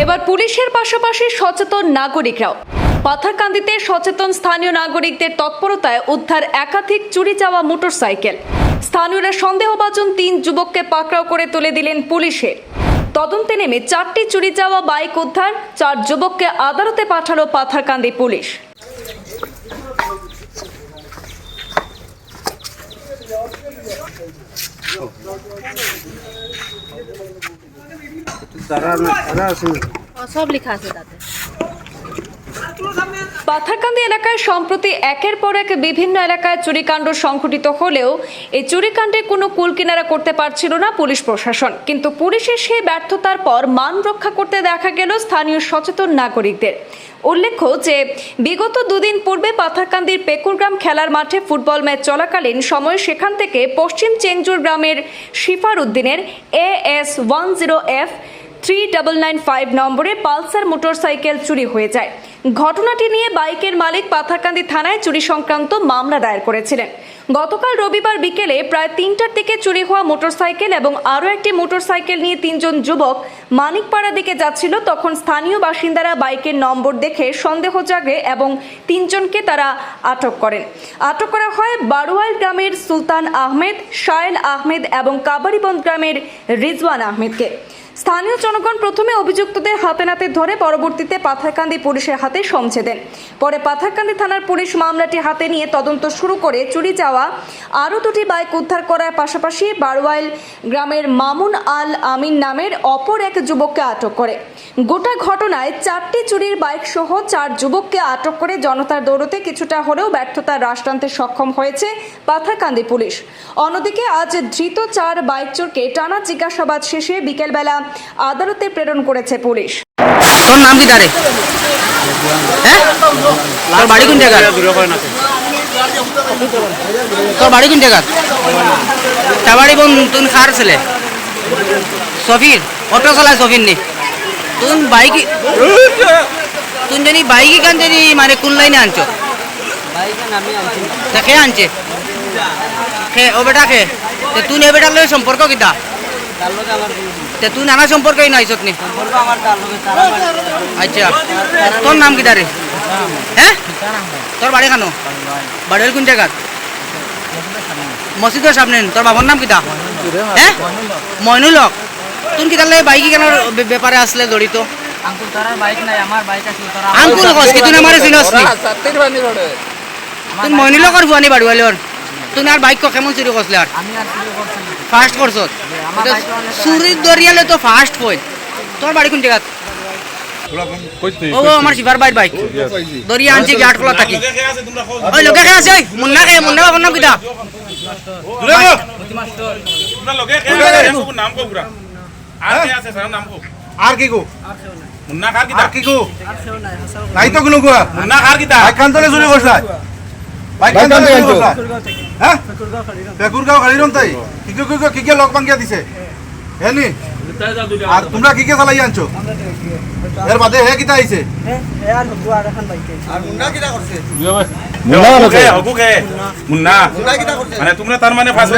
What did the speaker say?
এবার পুলিশের পাশাপাশি সচেতন নাগরিকরাও। পাথারকান্দিতে সচেতন স্থানীয় নাগরিকদের তৎপরতায় উদ্ধার একাধিক চুরি যাওয়া মোটরসাইকেল। স্থানীয়রা সন্দেহভাজন তিন যুবককে পাকড়াও করে তুলে দিলেন পুলিশের তদন্তে নেমে চারটি চুরি যাওয়া বাইক উদ্ধার, চার যুবককে আদালতে পাঠালো পাথারকান্দি পুলিশ। সব লেখা আছে তাতে। পাথারকান্দি এলাকায় সম্প্রতি একের পর এক বিভিন্ন এলাকায় চুরিকাণ্ড সংঘটিত হলেও এই চুরিকাণ্ডে কোনো কুলকিনারা করতে পারছিল না পুলিশ প্রশাসন। কিন্তু পুলিশের সেই ব্যর্থতার পর মান রক্ষা করতে দেখা গেল স্থানীয় সচেতন নাগরিকদের। উল্লেখ্য যে বিগত দুদিন পূর্বে পাথারকান্দির পেকুরগ্রাম খেলার মাঠে ফুটবল ম্যাচ চলাকালীন সময় সেখান থেকে পশ্চিম চেংজুর গ্রামের শিফার উদ্দিনের A S one zero F three double nine five নম্বরে পালসার মোটরসাইকেল চুরি হয়ে যায়। ঘটনাটি নিয়ে বাইকের মালিক পাথারকান্দি থানায় চুরি সংক্রান্ত মামলা দায়ের করেছিলেন। গতকাল রবিবার বিকেলে প্রায় তিনটার দিকে চুরি হওয়া মোটরসাইকেল এবং আরও একটি মোটরসাইকেল নিয়ে তিনজন যুবক মানিকপাড়া দিকে যাচ্ছিল। তখন স্থানীয় বাসিন্দারা বাইকের নম্বর দেখে সন্দেহ জাগে এবং তিনজনকে তারা আটক করেন। আটক করা হয় বারোয়াল গ্রামের সুলতান আহমেদ, শায়েল আহমেদ এবং কাবারিবন্দ গ্রামের রিজওয়ান আহমেদকে। স্থানীয় জনগণ প্রথমে অভিযুক্তদের হাতে নাতে ধরে পরবর্তীতে পাথারকান্দি পুলিশের হাতে সমঝে দেন। পরে পাথারকান্দি থানার পুলিশ মামলাটি হাতে নিয়ে তদন্ত শুরু করে চুরি যাওয়া আরও দুটি বাইক উদ্ধার করার পাশাপাশি বারোয়াইল গ্রামের মামুন আল আমিন নামের অপর এক যুবককে আটক করে। গোটা ঘটনায় চারটি চুরির বাইক সহ চার যুবককে আটক করে জনতার দৌড়তে কিছুটা হলেও ব্যর্থতার হ্রাস টানতে সক্ষম হয়েছে পাথারকান্দি পুলিশ। অন্যদিকে আজ ধৃত চার বাইক চোরকে টানা জিজ্ঞাসাবাদ শেষে বিকেলবেলা আদালতে প্রেরণ করেছে পুলিশ। তোর নাম কি তারে? হ্যাঁ? তোর বাড়ি কোন জায়গা তোর বাড়ি কোন জায়গা চাবাড়ি বোন তুন খার ছেলে। সফির, অটো চালায় সফির নি। তুন বাইক তুন জানি বাইক কান জানি মানে কোন লাইনে আনছো? খে আনছে? খে ও বেটা খে তুই এ বেটার সম্পর্ক কিতা? তে তুই নানা সম্পর্কই নাই নি আচ্ছা তোর নাম কি তারে? হ্যাঁ? তোর বাড়ি খানো বাড়ির কোন জায়গা মসজিদের সামনে। তোর বাবার নাম কিতা হ্যাঁ? মইনুল হক তুই কি তাহলে বাইক কেন ব্যাপারে আসলে জড়িত? আঙ্কুল তারার বাইক নাই আমার বাইক আছে তারা আঙ্কুল কস কি তুই আমারে চিনস নি? তুই মইনুল হকর ভুয়ানি বাড়ি তুই আর বাইক কেমন চুরি করছিলে আর চুরি ফার্স্ট অনেক চুরির দরিয়ালে তো? ফার্স্ট পই তোর বাড়ি কোন জায়গা ও ও, আমার শিবার বাইর বাইক। দরিয়া আনছি কি আটকলা থাকি। ওই লোকে খেয়ে আছে মুন্না খেয়ে মুন্না বাবার নাম কিতা? আর কি? গো মুন্না খার কিতা আর কি গো নাই, তো কোনো গোয়া মুন্না খার কিতা? বাইক খান চুরি করছাই আর তোমরা কি কি চালাই আনছো? এর বাদে হে কিতা আইছে? মুন্না মানে তোমরা তার মানে ফাঁসো